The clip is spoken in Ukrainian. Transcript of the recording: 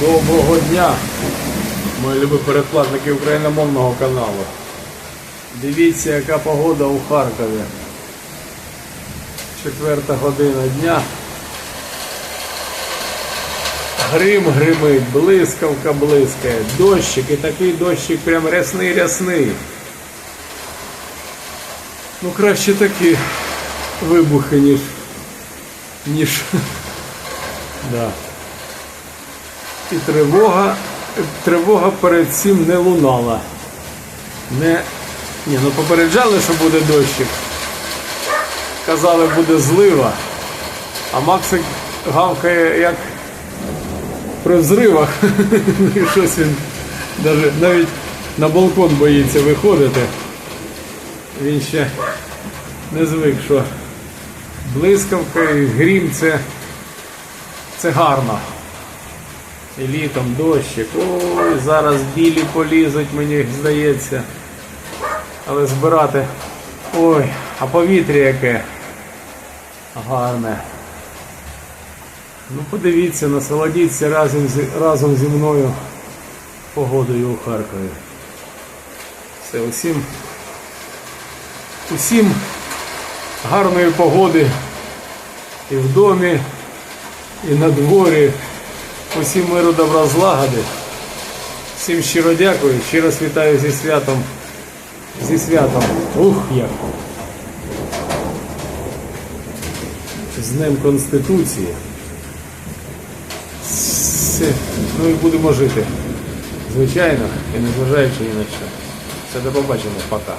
Доброго дня, мої любі передплатники україномовного каналу. Дивіться, яка погода у Харкові. Четверта година дня. Грим гримить, блискавка блискає, дощик і такий дощик прям рясний-рясний. Ну краще такі вибухи, ніж. ніж. Да. І тривога, тривога перед цим не лунала. Не, ні, ну попереджали, що буде дощик. Казали, буде злива. А Максик гавкає як при взривах. Щось він навіть на балкон боїться виходити. Він ще не звик, що блискавка і грім це, це гарно. І літом дощик. Ой, зараз білі полізуть, мені здається. Але збирати. Ой, а повітря яке гарне. Ну подивіться, насолодіться разом, зі- разом зі мною погодою у Харкові. Все, усім, усім гарної погоди і в домі, і на дворі. Усім миру добра злагоди. Всім щиро дякую, щиро вас вітаю зі святом. Зі святом. Ух як. З Днем Конституції. Все. Ну і будемо жити. Звичайно, і незважаючи ні на. Все, до побачення, пока.